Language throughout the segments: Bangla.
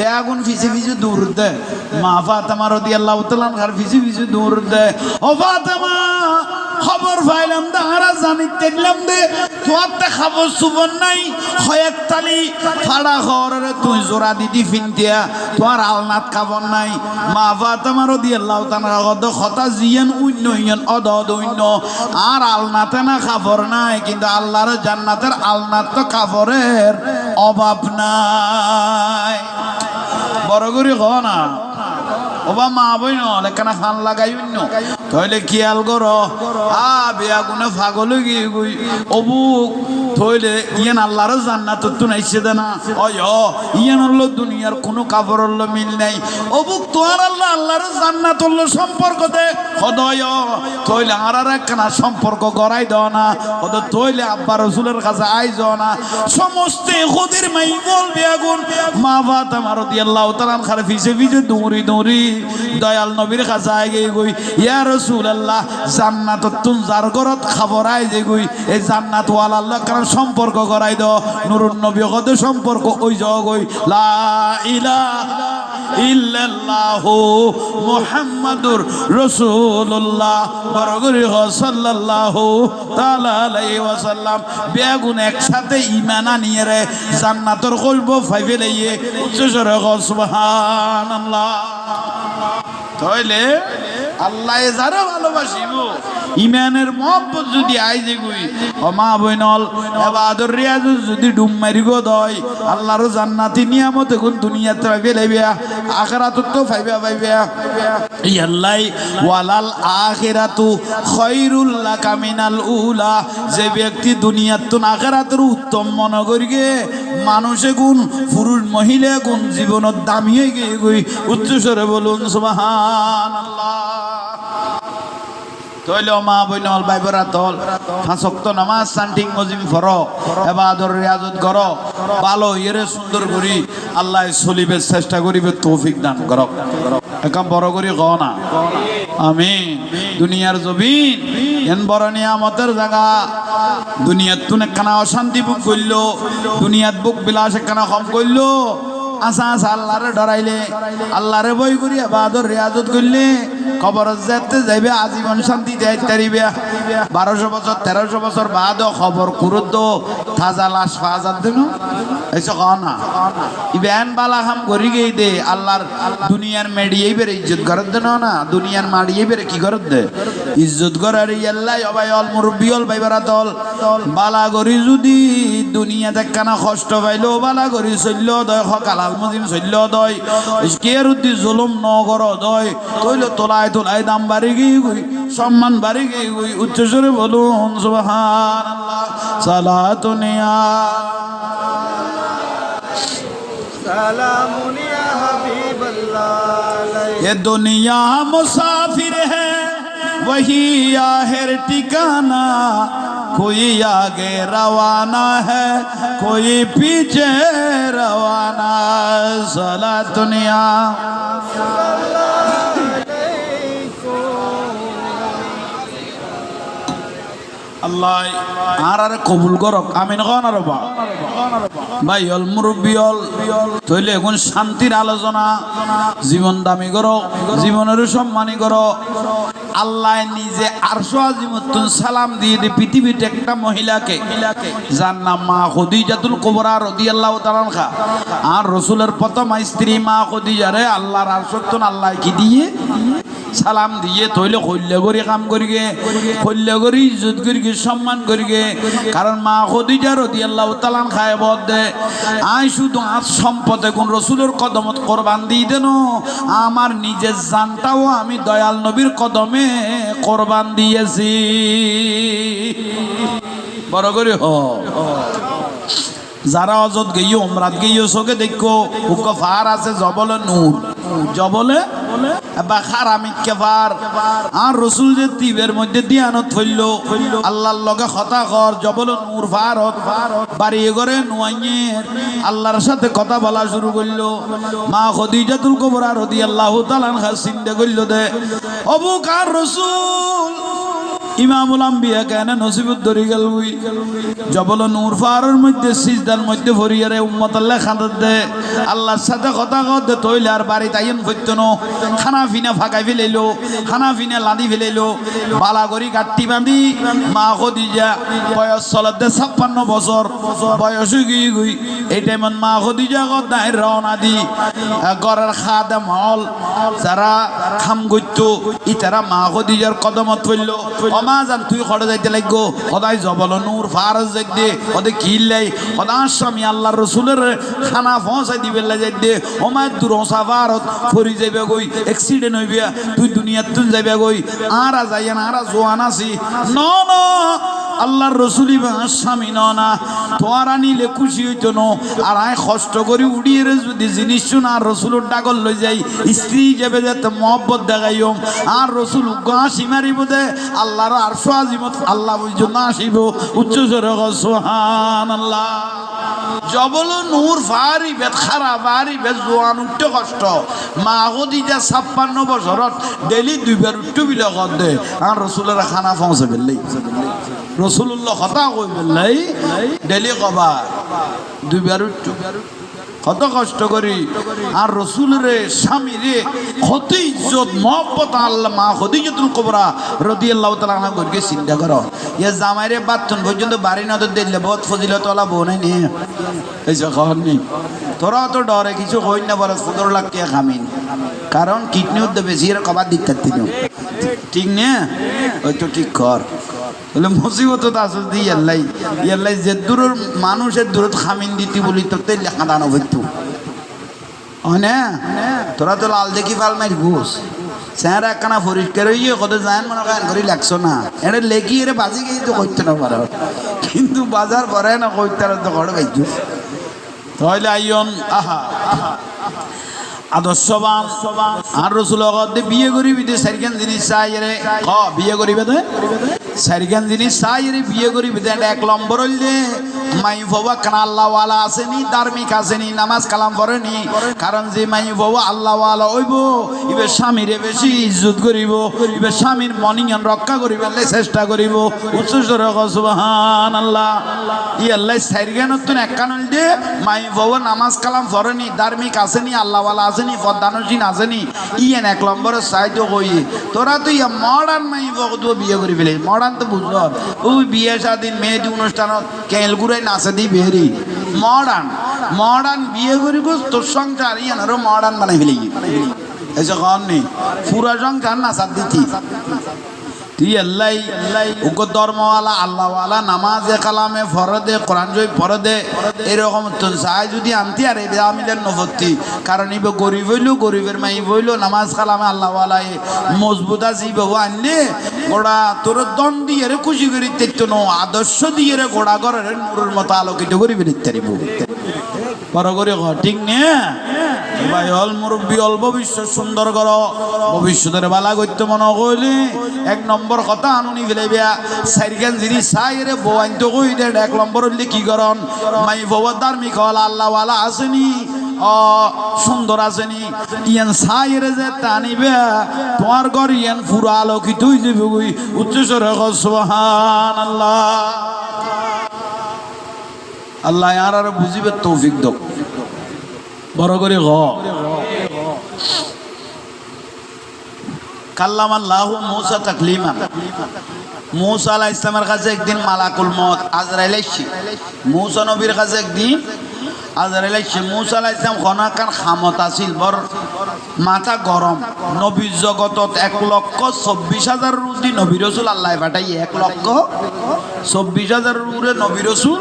বেয়াগুন ফিসে ফিসে দূর দে। মা ফাতেমা রাদিয়াল্লাহু তাআলা খার ফিসে ফিসে দূর দে। ও ফাতেমা, খবর পাইলাম দে হারা জানি দেখলাম দে তোর তে খাব সুবন নাই। হয়েক তালি, ফাড়া খবরের তুই জোড়া দিদি ফিনতিয়া তোর আলনাত খাবর নাই। মা ফাতেমা রাদিয়াল্লাহু তাআলা কত কথা জিয়ান উন্য ইয়ন অদ অদ উন্য আর আলনাতে না খাবর নাই, কিন্তু আল্লাহর জান্নাতের আলনাত তো খাবরের অভাব নাই। বড় করে খ না। ওবা মা বই নলেখানা খান লাগাই অন্য তইলে খেয়াল কর আ বিয়া গুনে ফাগল গিয়ে গই। অবুক থইলে ইয়ান আল্লাহর জান্নাত তো নাইছে দে না অয় ইয়ান হলো দুনিয়ার কোনো কাপড় হলো মিল নাই। অবুক তোর আল্লাহ আল্লাহর জান্নাত হলো সম্পর্ক দে। হদয় তইলে আর আর একখানা সম্পর্ক গড়াই দাও না। হদ তইলে আব্বা রসুলের কাছে আই যাও না। সমস্ত খুদের মাই বলবে আগুন মা বাত আমার আল্লাহ তালান খার ফিসে ফিসে দৌড়ি দৌড়ি দয়াল নবীর কাছে আই গই ইয়া রসুল আল্লাহ জান্নাত তুন যার ঘরত খাবার আই যে গই এই জান্নাত ওয়াল আল্লাহ কারণ সম্পর্ক করাই দাও। নুরুন নবী কত সম্পর্ক, ওই যাও গই লা ইলাহা ইল্লাল্লাহু মুহাম্মাদুর রাসূলুল্লাহ, বরগরি সাল্লাল্লাহু তাআলা আলাইহি ওয়াসাল্লাম। বেগুন একসাথে ঈমান আনিয়ে রে, জান্নাতের কলব ফাইবে লইয়ে উচ্চস্বরে সুবহানাল্লাহ। তাইলে আল্লাহ যারা ইমানের মহব্বত যদি আইজে গুই, ও মা বইনল রিয়াজ যদি ডুম মারি দয়, আল্লাহর জান্নাতি নিয়ামত এখন দুনিয়াতে পাইবে লাইবিয়া আখেরাতত তো পাইবে পাইবে। ই ওয়ালাল উলা, যে ব্যক্তি দুনিয়াত তো আখেরাতের উত্তম মনে করিগে মানুষে গুণ, পুরুষ মহিলা গুণ, জীবনত দামি হয়ে গিয়ে গই, উচ্চস্বরে বলুন, সুবহানাল্লাহ। তৈল মা বইনল বাইবরা তল ফাঁসক্ত নামাজ সান্টিং মজিম ফর। এবাদর রিয়াজত কর। ভালো ইয়েরে সুন্দর করি। আল্লাহ চলিবে চেষ্টা করিবে, তৌফিক দান কর। একাম বড় করি ক না? আমি দুনিয়ার জবিন এন বড় নিয়ামতের জায়গা। দুনিয়াত তুন একখানা অশান্তি বুক করল দুনিয়াত বুক বিলাস একখানা কম করল আসা আসা আল্লাহরে ডরাইলে। আল্লাহরে বই করি বাদর রিয়াজত করলে খবর যেতে যাইবে, আজীবন শান্তি দেয় তারিবে। বারোশো বছর, তেরোশো বছর বাদ খবর কুরুদ্দ থাজা লাশ ফাজার দেন। এইসব না। ইবেন বালা হাম করি গেই দে, আল্লাহর দুনিয়ার মেডিয়েই বেড়ে ইজ্জত করার দেন না, দুনিয়ার মাড়িয়ে বেড়ে কি করার দে? ইজ্জত করার ইয়াল্লাই অবাই অল মুরব্বী অল ভাইবারা তল বালা গরি যদি দুনিয়া দেখানা কষ্ট পাইল বালা গরি চল্য দয় সকাল আলমদিন চল্য দয়। কেয়ার উদ্দি জুলুম নগর দয়। তৈল তোলাই তোলাই দাম বাড়ি গিয়ে গুই সম্মান বাড়ি গিয়ে গুই। উচ্চ সুরে বলুন সুবহান সালা দুনিয়া সালামুনিয়া হাবিবাল্লাহ ये दुनिया मुसाफिर है वही आखिर ठिकाना कोई आगे रवाना है कोई पीछे रवाना सला दुनिया আল্লাহ আর আর কবুল করক আমিন কন আর বা ভাই অল মুরব্বী অল তৈলে এখন শান্তির আলোচনা জীবন দামি করো জীবনের সম্মানী করো আল্লাহ নিজে আরশো আজিমুদ্দিন সালাম দিয়ে পৃথিবীতে একটা মহিলাকে যার নাম মা খদিজাতুল কোবরা রদি আল্লাহ খা আর রসুলের প্রথম স্ত্রী মা খদিজারে আল্লাহর আরশোত্তন আল্লাহ কি দিয়ে সালাম দিয়ে তৈলে কল্য করি, কাম করিগে। কল্য করি, ইজ্জত করিগে, সম্মান করিগে। কারণ মা খদিজা রদি আল্লাহ তালান খায় বদ দে। আই শুধু আজ সম্পদে কোন রসুলের কদমত কোরবান দিয়ে দেন। আমার নিজের জানটাও আমি দয়াল নবীর কদমে কোরবান দিয়েছি। বড় করে হ। যারা অজত গেইও ওমরাত গেইও চোখে দেখো হুক ফার আছে জবলে নূর। জবলে বা খারামিত কেফার আর রসুল যে তিবের মধ্যে দিয়ানত থইল আল্লাহর লগে হতা কর জবল নূর ফারত বাড়িয়ে করে নুয়াইয়ের আল্লাহর সাথে কথা বলা শুরু করল। মা খদিজাতুল কুবরা রাদিয়াল্লাহু তাআলা আনহা চিন্তা করল দে। অবু কার রসুল ইমামুল আম্বিয়া কেন নসিবুদ ধরি গেল জবল নূর ফারের মধ্যে, সিজদার মধ্যে ভরিয়ারে উম্মত আল্লাহ খানাত দে। আল্লাহর সাথে কথা কত দে, তৈলে আর বাড়ি তাইন করতো ন। খানা ফিনা ফাঁকাই ফেলাইলো, খানা ফিনা লাদি ফেলাইলো। বালা করি গাট্টি বাঁধি, মা খদিজা, বয়স চলতে ছাপ্পান্ন বছর। বয়স গিয়ে গই এই টাইমত মা খদিজা কত নাই রওনা দি। ঘরের খাদে মল যারা খাম করতো ই তারা মা খদিজার কদমত পড়ল আর তুই খড়ে যাইতে লাগবো। সদায় জবল নূর, ফারজ যাই দে ওদের কিল্লাই সদায় স্বামী আল্লাহ রসুলের খানা ফসাই দিবে যাই দে ওমায় হসা ভারত ফরি যাইবে গই এক্সিডেন্ট হইবে, তুই দুনিয়ার তুন যাইবে গই আরা যাই আরা জোয়ান আছি। ন ন আল্লাহর রসুলি স্বামী ন, না। তোয়ারা নিলে খুশি হইতো ন। আর আয় কষ্ট করে উড়িয়ে যদি জিনিস শুন, আর রসুলের ডাগল লই যাই, স্ত্রী যাবে যাতে মহব্বত দেখাইম আর রসুল হাসি মারিব দে, আল্লাহর আর আজিমত আল্লাহ বুঝছ না আসিব। উচ্চ সোহান আল্লাহ জবল নূর ফারি বেদ খারাপ ফারি বেদ, জোয়ান উঠতে কষ্ট। মা যা ছাপ্পান্ন বছরত ডেলি দুইবার উঠতে বিলে কর দে আর রসুলের খানা পৌঁছে ফেললেই। রসুল্লাহ কথা কই ফেললেই ডেলি কবা দুইবার কত কষ্ট করি। আর রসুলের স্বামী রে ইজ্জত, মহব্বত আল্লাহ মা হদিজতুল কবরা রদি আল্লাহ তালা চিন্তা করো। ইয়ে জামাইরে বাথরুম পর্যন্ত বাড়ি নজর দিলে বহুত ফজিলত ওলা বউ নাই নিয়ে এইসব খবর নেই তোরা তো ডরে কিছু হই না বলে পনেরো লাখ খামিন। কারণ কিডনি উদ্যোগ বেশি কবার দিতে ঠিক নে? ওই তো ঠিক কর। বলে মুসিবত তো আসল দি ইয়াল্লাই ইয়াল্লাই যে দূরের মানুষের দূরত খামিন দিতি বলি তো তেল লেখা দানো হইতো হনে তোরা তো লাল দেখি ফাল মারি ঘুষ। স্যার, একখানা পরিষ্কার হইয়ে কত যায় মনে করেন করি লাগছো না। এটা লেখি এর বাজি গিয়ে তো করতে না পারো। কিন্তু বাজার করে না কইতে তো ঘরে পাইছো তাহলে আইয়ন আহা আদর্শবান আর রসুল বিয়ে করিবি সারিখান জিনিস চাই রে বিয়ে করিবে দে সারিখান জিনিস চাই রে বিয়ে করিবি দে এক নম্বর হইলে মাই বাবা কান আল্লাহওয়ালা আসেনি, ধার্মিক আসেনি, নামাজ কালাম পড়েনি কারণ যে মাই বাবা আল্লাহওয়ালা হইব, ইবে স্বামীরে বেশি ইজ্জত করিব, ইবে স্বামীর মনিয়ন রক্ষা করিবে চেষ্টা করিব। উচ্চ সুবহান আল্লাহ ই আল্লাহ সাইরগান নতুন একখান হইলে মাই বাবা নামাজ কালাম পড়েনি ধার্মিক আসেনি, আল্লাহওয়ালা আসেনি, পদ্মানসীন আসেনি। ইয়েন এক নম্বরের সাহায্য কই, তোরা তো ইয়া মডার্ন মাই বাবা তো বিয়ে করি ফেলে মডার্ন তো বুঝল ওই বিয়ে স্বাধীন মেহেদি অনুষ্ঠানত কেলগুড়াই নাচে দি বেরি মডার্ন মডার্ন বিয়ে করি গো তোর সংসার, ইয়ান আরও মডার্ন বানাই ফেলি। এসে কন নেই পুরা সংসার নাচার দিতি। তুই আল্লাহ উগ্র ধর্মওয়ালা, আল্লাহওয়ালা, নামাজে, কালামে, ফরদে, কোরআন জয় ফরদে, এরকম চাই যদি আনতি আর এবার আমিলের নভর্তি কারণ ইবে গরিব হইল, গরিবের মাই হইল, নামাজ, কালামে এ মজবুত আছে বাবু আনলে গোড়া তোর দন দিয়ে রে খুশি করি তেত্য নো, আদর্শ দিয়ে রে গোড়া ঘরের নূরের মতো আলোকিত করি বেরিতে ঘর ঠিক নে? ভাই অল মুরব্বী অল ভবিষ্যৎ সুন্দর কর। ভবিষ্যতের বালা করতে মনে কইলে? এক নম্বর কথা আনুনি ফেলে বিয়া। সাইরখান জিনিস চাই রে বৌয়াইন তো কই দে? এক নম্বর হইলে কি করন মাই বউর ধার্মিক হল আল্লাহ ওয়ালা আসেনি সুন্দর আসেনি। ইয়ান সাই রে যে টানিবে তোমার ঘর ইয়ান পুরো আলোকিত যাবে ওই উচ্চস্বরে সুবহান আল্লাহ আর আর বুঝিবে তৌফিক দক বড় করে গ। কাল্লাম আল্লাহ মৌসা তাকলিমা মৌসা আলাহ ইসলামের কাছে একদিন মালাকুল মত আজরাইল আইসি মৌসা নবীর কাছে একদিন আজরাইল আইসি মৌসা আলাহ ইসলাম খনাকান খামত আছিল বর মাথা গরম। নবীর জগতত এক লক্ষ চব্বিশ হাজার রুদি নবী রসুল আল্লাহ পাঠাই এক লক্ষ চব্বিশ হাজার রুরে নবী রসুল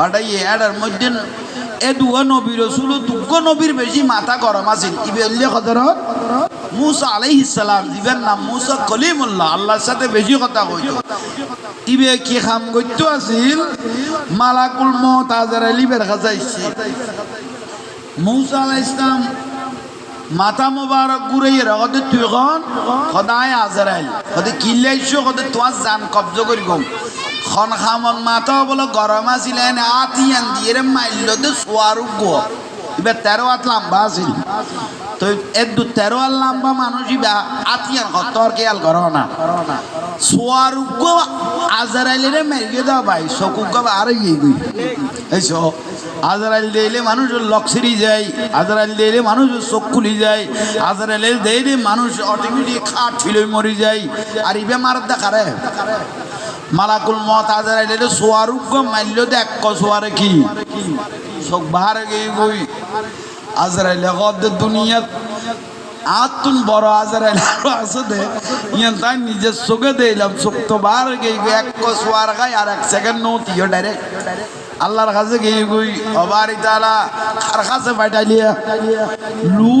পাঠাই এটার মধ্যে এ দুয়া নবী রসুল দুগ্গ নবীর বেশি মাথা গরম আছিল। ইবেল্লে হজরত মুসা আলাইহিস সালাম, ইবের নাম মুসা কলিমুল্লাহ আল্লাহর সাথে বেশি কথা কইতো। ইবে কি খাম করতে আছিল? মালাকুল মত আজার আলিবের আইছে। মুসা আলাইহিস সালাম মাথা মোবারক ঘুরাইয়ে রগতে তুই খন সদায় আজরাইল। সদে কিল্লাইছো সদে তোমার জান কব্জ করি গম খন খামন মাথা বলে, গরম আছিল এনে আতিয়ান দিয়ে মাইল দে সোয়ারু গো। এবার তেরো হাত লম্বা আছিল তো এর দু তেরো হাত লম্বা মানুষ ইবা আতিয়ান তোর খেয়াল করো না? সোয়ার উগ্গ আজারাইলে মেরিয়ে দাও ভাই চকুক আর গিয়ে গই এই আজারাইল দিলে মানুষ লক্সিরি যায়, আজারাইল দিলে মানুষ চোখ খুলি যায় আজারাইল দিলে মানুষ অটোমেটিক খাট ফিলে মরি যায়, আর ইবে মারার দেখারে মালাকুল মত আজারাইলে সোয়ার উগ্গ মাইল দেখ সোয়ারে কি? চোখ বাহারে গিয়ে গই আজরাইলে গদ দুনিয়াত। আতুন বড় আজরাইল আরও আছে দে। ইয়ান তাই নিজের চোখে দিলাম চোখ তো বার গই এক কসওয়ার গায় আর এক সেকেন্ড নতিও ডাইরেক্ট আল্লাহর কাছে গিয়ে গই অবারি তালা খার কাছে পাঠাইলিয়া লু।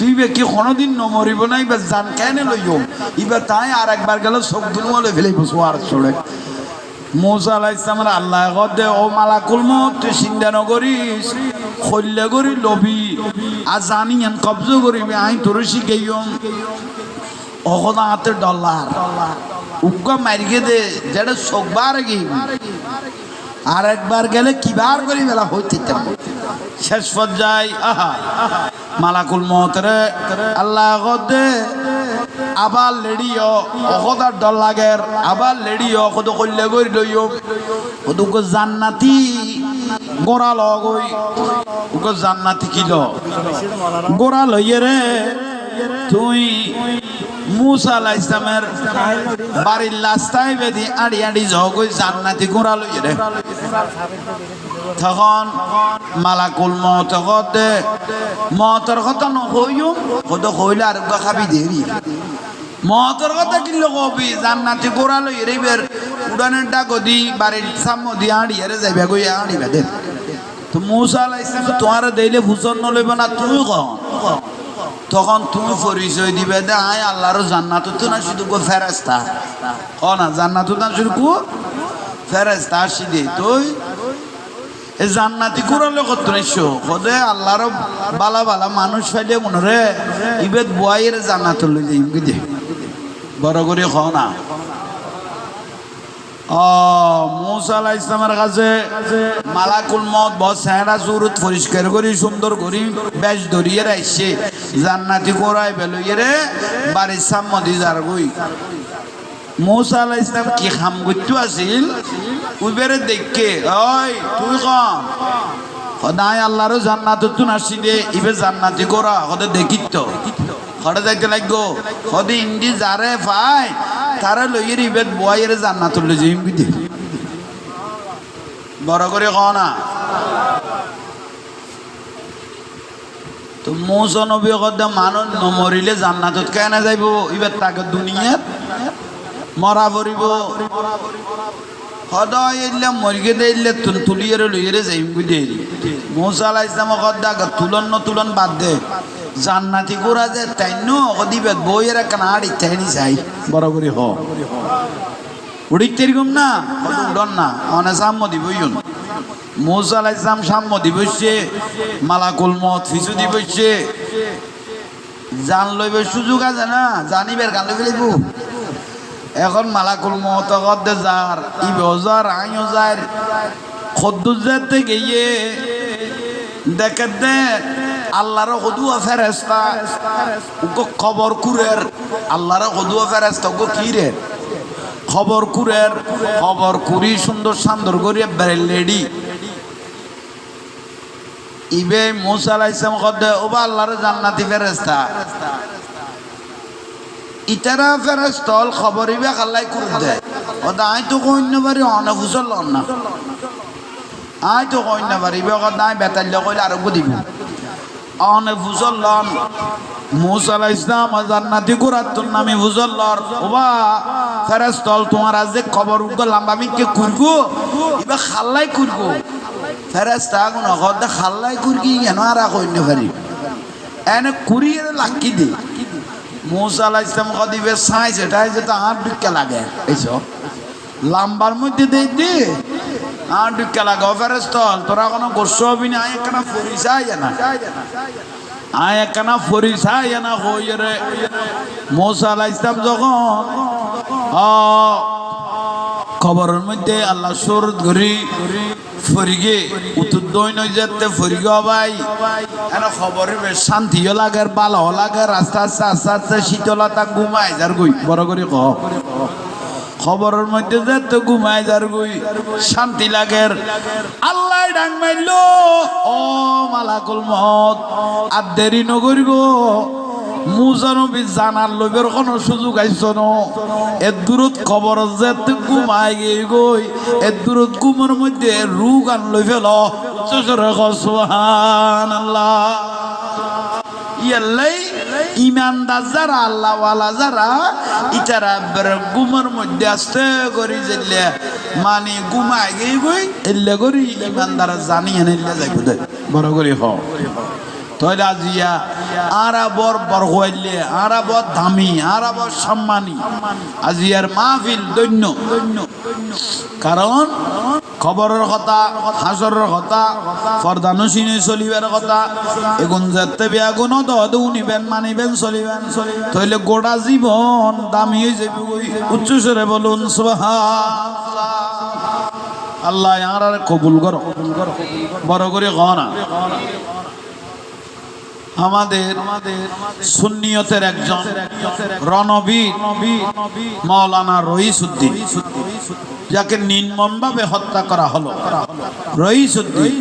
তুই বে কি কোনোদিন নমরিব না এবার জান কেন লইও? এবার তাই আর একবার গেল চোখ দুনুয়ালে ফেলে বসো, আর চড়ে মৌসা আলাহ ইসলামের আল্লাহ দে, ও মালাকুল মত তুই চিন্তা নকরিস খল্লে করি লবি আর জানি এন কবজ করিবি আই তোর শিখাইম অকদা হাতে ডলার। উগ্গ মারিকে দে যেটা চোখবার গি। আর একবার গেলে কিবার করি, বেলা হইতে শেষ পর্যায়ে, আহা। মালাকুল মতরে আল্লাহ দে আবার লেডিও অকদার ডল লাগের। আবার লেডিও কত কল্লে করি লইও। কত জান্নাতি গোড়া লগই ওকে জান্নাতি কিল গোড়া লইয়ে রে। তুই মুসা ইসলামের বাড়ির লাস্তায় বেদি আড়ি আড়ি জগই জান্নাতি গোড়া লইয়ে রে। তখন মালাকুল মত দে মতর কথা নহইও কত হইলে আর খাবি দেরি। মতর কথা কিনলে কবি জান্নাতি গোড়া লই রেবের উড়ানের ডাক দি, বাড়ির সামনে দি আড়ি আরে যাইবে গই আড়ি বেদে তো মুসা আলাহ ইসলাম তোমার দেইলে ভূষণ নলইব না, তুমি কখন তখন তুমি পরিচয় দিবে, দে, আয় আল্লাহর জান্নাত তো না শুধু গো ফেরেস্তা ও না জান্নাত না শুধু কো ফেরেস্তা আসি দে তুই জান্নাতি কুরালে কত নিশো কদে আল্লাহর বালা বালা মানুষ ফাইলে মনে রে ইবেদ বুয়াইয়ের জান্নাত লই যাই দে। বড় করে খাও না। ও মুসা আলাহ ইসলামের কাছে মালাকুল মত বস সেহরা সুরত পরিষ্কার করি, সুন্দর করি, বেশ ধরিয়ে রাখছে জান্নাতি কোরাই বেলইয়ে রে বাড়ির সাম্মদি যার গই মুসা আলাহ ইসলাম কি খাম করতে আছিল? উবেরে দেখকে ওই তুই কম সদায় আল্লাহরও জান্নাত তুন আসি দে ইবে জান্নাতি করা হদে দেখিত হরে যাইতে লাগব। হদে ইন্দি যারে পাই তারা লইয়ের ইবেদ বয়ের জান্নাত লই যাই বিদে বড় করে ক না। তো মৌসা নবী কদে মানুষ নমরিলে জান্নাতত কেন যাইব? ইবের তাকে দুনিয়াত মরা পড়িব। সদায় এলে মরিগে দিলে তুলিয়ে লইয়ে যাইম বুঝে মৌসা আলাহ ইসলাম কদ্দা তুলন ন তুলন বাদ দে। জান্নাতি গোরা যে নো বইয়ের আড়ি তাইনি বরাবরি হ। না? উড়ন না। অনে সাম্য দিব ইউন মৌসা আলাহ ইসলাম সাম্য দিবসে মালাকুল মত ফিসু দিবসে জান লইবে সুযোগ আছে না? জানিবের গান লইবে এখন মালাকুল মহতগদ যার, ই বজার আইও যার। খদ্দুজাতে গিয়ে দেখে দে, আল্লাহর হদুয়া ফেরেস্তা উগো খবর কুরের, আল্লাহর হদুয়া ফেরেস্তা উগো কি রে? খবর কুরের, খবর কুরি, সুন্দর সুন্দর করিয়া বেড়ে লেডি। ইবে মুসা কদে ওবা আল্লাহর জান্নাতি ফেরেস্তা ইতারা ফেরস্তল খবরিবে খাল্লাই করে দেয়। ও আই তো কইন্য বাড়ি অনে ফুসল লন না। আই তো কইন্য বাড়ি বে কথা আই বেতাল্য কইলে আরোগ্য দিব অনে ফুসল লন মুসালা ইসলাম জান্নাতি কুরাতুন নামি ফুসল লর। ওবা ফেরস্তল তোমার আজ যে খবর উগ্র লাম্বা মিকে কুরগু ইবা খাল্লাই কুরগু ফেরেস্তা হদে খাল্লাই কুরগি কেন আর কইন্য পারি এনে কুরিয়ে লাকি দি। মুসা আলাহ ইসলাম কদিবে সাইজ এটাই যেটা আর লাগে। এইসব লাম্বার মধ্যে দি। আর ঢুকে লাগে। অফারের স্থল কোনো গোস্ব হবি না? আয় একখানা পরিচয় না আয় একখানা পরিচয় না হই রে। মুসা আলাহ ইসলাম যখন আ, খবরের মধ্যে আল্লাহ সুর ঘুরি, ফরিগে, উত্তর দই নই যেতে ফরিগে ভাই এন খবরের বেশ শান্তিও লাগে ভালো লাগে আস্তে আস্তে আস্তে আস্তে শীতলতা ঘুমাই যার গুই। বড় করে ক খবরের মধ্যে যেতে ঘুমাই যার গুই। শান্তি লাগে। আল্লাহ ডাং মাইল ও মালাকুল মত আর দেরি নগরি গো মুজানবী জানার লোভের কোনো সুযোগ আইস ন? এর দূরত খবর যে ঘুমাই গিয়ে গই, এর দূরত ঘুমের মধ্যে রুগ আন লই ফেল। সোহান আল্লাহ ইয়াল্লাই ইমানদার যারা, আল্লাহওয়ালা যারা, ইতারা গুমের মধ্যে আসতে করি যেলে মানে ঘুমাই গিয়ে গই, এলে করি ইমানদার জানি এনে যাইব দে। বড় করি হ। তইলা জিয়া আরা বর বর হইলে আরা বর দামি আরা বর সম্মানী। আজিয়ার মাহফিল দৈন্য। কারণ খবরের কথা, হাসরের কথা ফরদানুসিনে চলিবার কথা, এগুন যেতে বিয়া গুণ দদ উনিবেন মানিবেন, চলিবেন। তইলে গোটা জীবন দামি হয়ে যাবে উচ্চ স্বরে বলুন, সুবহানাল্লাহ। আল্লাহ আর কবুল কর। বড় করে গনা আমাদের সুন্নিয়তের একজন রণবীর মৌলানা রইসুদ্দিন, যাকে নির্মমভাবে হত্যা করা হলো। রইসুদ্দিন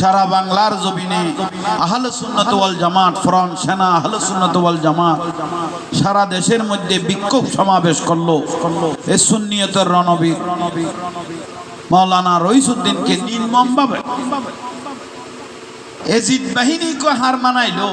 সারা বাংলার জমিনে আহলে সুন্নত জামাত, ফ্রন্ট সেনা, আহলে সুন্নত জামাত সারা দেশের মধ্যে বিক্ষোভ সমাবেশ করল এ সুন্নিয়তের রণবীর। মৌলানা রইসুদ্দিনকে নির্মমভাবে এজিদ বাহিনীকে হার মানাইলো।